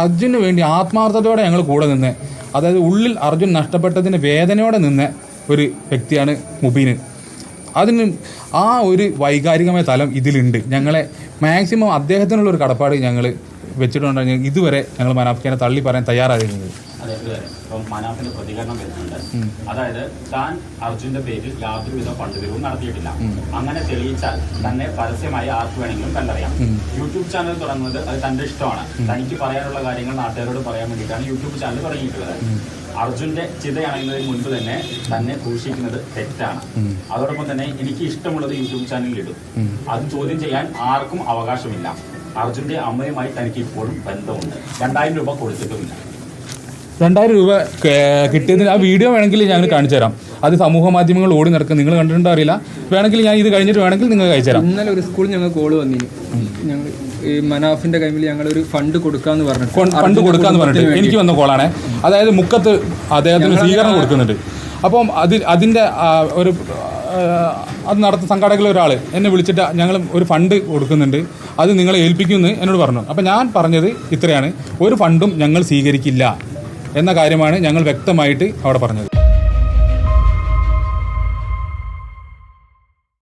അർജുന് വേണ്ടി ആത്മാർത്ഥതയോടെ ഞങ്ങൾ കൂടെ നിന്ന് അതായത് ഉള്ളിൽ അർജുൻ നഷ്ടപ്പെട്ടതിന് വേദനയോടെ നിന്ന ഒരു വ്യക്തിയാണ് മുബീന്. അതിന് ആ ഒരു വൈകാരികമായ തലം ഇതിലുണ്ട്. ഞങ്ങളെ മാക്സിമം അദ്ദേഹത്തിനുള്ള ഒരു കടപ്പാട് ഞങ്ങൾ വെച്ചിട്ടുണ്ടെങ്കിൽ ഇതുവരെ ഞങ്ങൾ മനാഫിക്കാനെ തള്ളി പറയാൻ തയ്യാറായിരുന്നത് അതായത് താൻ അർജുന്റെ പേരിൽ യാതൊരുവിധ ഫണ്ട് പിരിവും നടത്തിയിട്ടില്ല. അങ്ങനെ തെളിയിച്ചാൽ തന്നെ പരസ്യമായി ആർക്ക് വേണമെങ്കിലും കണ്ടറിയാം. യൂട്യൂബ് ചാനൽ തുടങ്ങുന്നത് അത് തന്റെ ഇഷ്ടമാണ്. തനിക്ക് പറയാനുള്ള കാര്യങ്ങൾ നാട്ടുകാരോട് പറയാൻ വേണ്ടിയിട്ടാണ് യൂട്യൂബ് ചാനൽ തുടങ്ങിയിട്ടുള്ളത്. അർജുന്റെ ചിതയണയുന്നതിന് മുൻപ് തന്നെ തന്നെ ഘോഷിക്കുന്നത് തെറ്റാണ്. അതോടൊപ്പം തന്നെ എനിക്ക് ഇഷ്ടമുള്ളത് യൂട്യൂബ് ചാനലിൽ ഇടും. അത് ചോദ്യം ചെയ്യാൻ ആർക്കും അവകാശമില്ല. അർജുന്റെ അമ്മയുമായി തനിക്ക് ഇപ്പോഴും ബന്ധമുണ്ട്. രണ്ടായിരം രൂപ കൊടുത്തിട്ടുമില്ല. രണ്ടായിരം രൂപ കിട്ടിയതിന് ആ വീഡിയോ വേണമെങ്കിൽ ഞാൻ കാണിച്ചു തരാം. അത് സമൂഹ മാധ്യമങ്ങൾ ഓടി നടക്കും നിങ്ങൾ കണ്ടിട്ടുണ്ടോ അറിയില്ല. വേണമെങ്കിൽ ഞാൻ ഇത് കഴിഞ്ഞിട്ട് വേണമെങ്കിൽ നിങ്ങൾ അയച്ചു തരാം. ഇന്നലെ ഒരു സ്കൂളിൽ ഞങ്ങൾ കോൾ വന്നിന്. ഞങ്ങൾ ഈ മനാഫിന്റെ കൈമിൽ ഞങ്ങൾ ഒരു ഫണ്ട് കൊടുക്കാന്ന് പറഞ്ഞു ഫണ്ട് കൊടുക്കാന്ന് പറഞ്ഞിട്ട്. എനിക്ക് വന്ന കോളാണ് അതായത് മുക്കത്ത് അദ്ദേഹത്തിന് സ്വീകരണം കൊടുക്കുന്നുണ്ട്. അപ്പം അതിൽ അതിന്റെ ഒരു അത് നടത്തുന്ന സംഘാടകരിൽ ഒരാൾ എന്നെ വിളിച്ചിട്ട് ഞങ്ങൾ ഒരു ഫണ്ട് കൊടുക്കുന്നുണ്ട്. അത് നിങ്ങളെ ഏൽപ്പിക്കുമെന്ന് എന്നോട് പറഞ്ഞു. അപ്പോൾ ഞാൻ പറഞ്ഞത് ഇത്രയാണ്. ഒരു ഫണ്ടും ഞങ്ങൾ സ്വീകരിക്കില്ല എന്ന കാര്യമാണ് ഞങ്ങൾ വ്യക്തമായിട്ട് അവിടെ പറഞ്ഞത്.